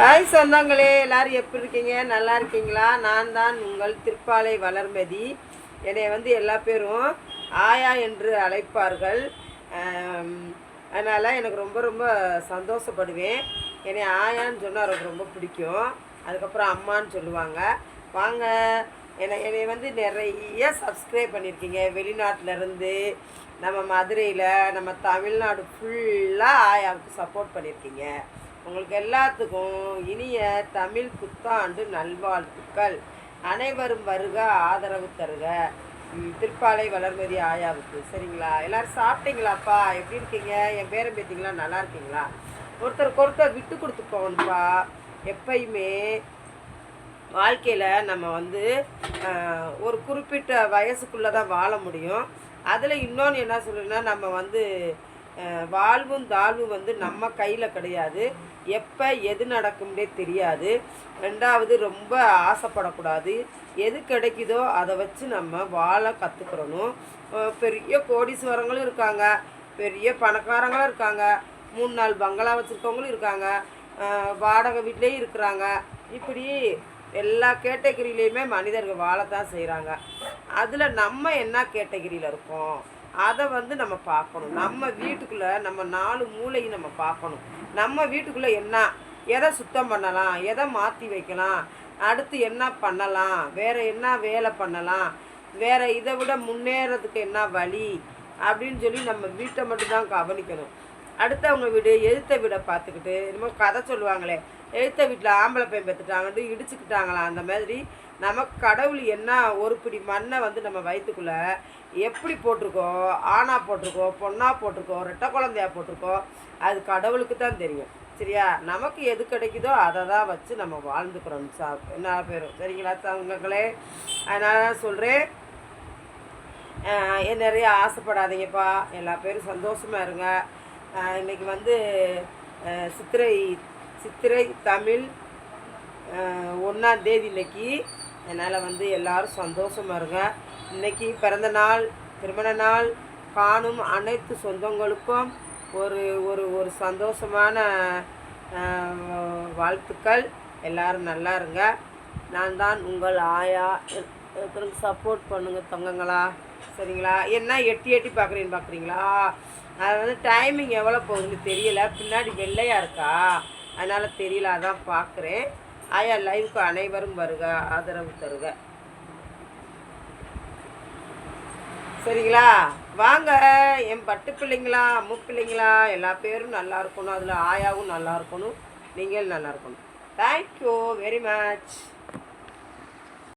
Hi சொந்தங்களே எல்லாரும் எப்படி இருக்கீங்க? நல்லா இருக்கீங்களா? நான் தான் உங்கள் திருப்பாலை வளர்மதி. என்னை வந்து எல்லா பேரும் ஆயா என்று அழைப்பார்கள். அதனால் எனக்கு ரொம்ப ரொம்ப சந்தோஷப்படுவேன். என்னை ஆயான்னு சொன்னால் எனக்கு ரொம்ப பிடிக்கும். அதுக்கப்புறம் அம்மான்னு சொல்லுவாங்க. வாங்க என்னை என்னை வந்து நிறைய சப்ஸ்கிரைப் பண்ணியிருக்கீங்க. வெளிநாட்டிலேருந்து நம்ம மதுரையில் நம்ம தமிழ்நாடு ஃபுல்லாக ஆயாவுக்கு சப்போர்ட் பண்ணியிருக்கீங்க. உங்களுக்கு எல்லாத்துக்கும் இனிய தமிழ் புத்தாண்டு நல்வாழ்த்துக்கள். அனைவரும் வருக ஆதரவு தருக. திருப்பாலை வளர்மதி ஆயாவுக்கு. சரிங்களா? எல்லாரும் சாப்பிட்டீங்களாப்பா? எப்படி இருக்கீங்க? என் பேரை பேத்திங்களா நல்லா இருக்கீங்களா? ஒருத்தருக்கு ஒருத்தர் விட்டு கொடுத்து போகணும்ப்பா. எப்பயுமே வாழ்க்கையில் நம்ம வந்து ஒரு குறிப்பிட்ட வயசுக்குள்ளே தான் வாழ முடியும். அதில் இன்னொன்று என்ன சொல்லுன்னா நம்ம வந்து வாழ்வும் தாழ்வும் வந்து நம்ம கையில் கிடையாது. எப்போ எது நடக்கும்னே தெரியாது. ரெண்டாவது ரொம்ப ஆசைப்படக்கூடாது. எது கிடைக்குதோ அதை வச்சு நம்ம வாழ கற்றுக்கிறணும் பெரிய கோடீஸ்வரங்களும் இருக்காங்க. பெரிய பணக்காரங்களும் இருக்காங்க. மூணு நாள் பங்களா வச்சுருக்கவங்களும் இருக்காங்க. வாடகை வீட்லேயும் இருக்கிறாங்க. இப்படி எல்லா கேட்டகரியிலையுமே மனிதர்கள் வாழத்தான் செய்கிறாங்க அதில் நம்ம என்ன கேட்டகரியில் இருக்கோம்? அதை வந்து நம்ம பார்க்கணும் நம்ம வீட்டுக்குள்ளே நம்ம நாலு மூலையும் நம்ம பார்க்கணும் நம்ம வீட்டுக்குள்ளே என்ன? எதை சுத்தம் பண்ணலாம்? எதை மாற்றி வைக்கலாம்? அடுத்து என்ன பண்ணலாம்? வேறு என்ன வேலை பண்ணலாம்? வேறு இதை விட முன்னேறதுக்கு என்ன வழி? அப்படின்னு சொல்லி நம்ம வீட்டை மட்டும்தான் கவனிக்கணும். அடுத்தவங்க வீடு எழுத்த வீடை பார்த்துக்கிட்டு என்னமோ கதை சொல்லுவாங்களே எழுத்த வீட்டில் ஆம்பளை பையன் பெற்றுட்டாங்கன்ட்டு இடிச்சுக்கிட்டாங்களாம் அந்த மாதிரி நமக்கு கடவுள் என்ன ஒரு பிடி மண்ணை வந்து நம்ம வயிற்றுக்குள்ளே எப்படி போட்டிருக்கோ ஆணா போட்டிருக்கோம் பொண்ணாக போட்டிருக்கோம் ரெட்டை குழந்தையா போட்டிருக்கோ அது கடவுளுக்கு தான் தெரியும். சரியா? நமக்கு எது கிடைக்குதோ அதை தான் வச்சு நம்ம வாழ்ந்துக்கிறோம் சா என்ன பேரும் சரிங்களா தங்களே அதனால தான் சொல்கிறேன் நிறைய ஆசைப்படாதீங்கப்பா. எல்லா பேரும் சந்தோஷமாக இருங்க. இன்றைக்கி வந்து சித்திரை சித்திரை தமிழ் ஒன்றாம் தேதி இன்னைக்கு. அதனால் வந்து எல்லாரும் சந்தோஷமாக இருங்க. இன்னைக்கு பிறந்த நாள் திருமண நாள் காணும் அனைத்து சொந்தங்களுக்கும் ஒரு ஒரு ஒரு சந்தோஷமான வாழ்த்துக்கள். எல்லாரும் நல்லா இருங்க. நான் தான் உங்கள் ஆயா. ஒருத்தருக்கு சப்போர்ட் பண்ணுங்கள் தொங்கங்களா. சரிங்களா? என்ன எட்டி எட்டி பார்க்குறீன்னு பார்க்குறீங்களா அது வந்து டைமிங் எவ்வளோ போகுதுன்னு தெரியல. பின்னாடி வெள்ளையாக இருக்கா? அதனால் தெரியல அதான் பார்க்குறேன் ஆயா லைவுக்கு அனைவரும் வருக ஆதரவு தருக. சரிங்களா? வாங்க என் பட்டு பிள்ளைங்களா அம்மு பிள்ளைங்களா எல்லா பேரும் நல்லா இருக்கணும். அதில் ஆயாவும் நல்லா இருக்கணும். நீங்கள் நல்லா இருக்கணும். Thank you very much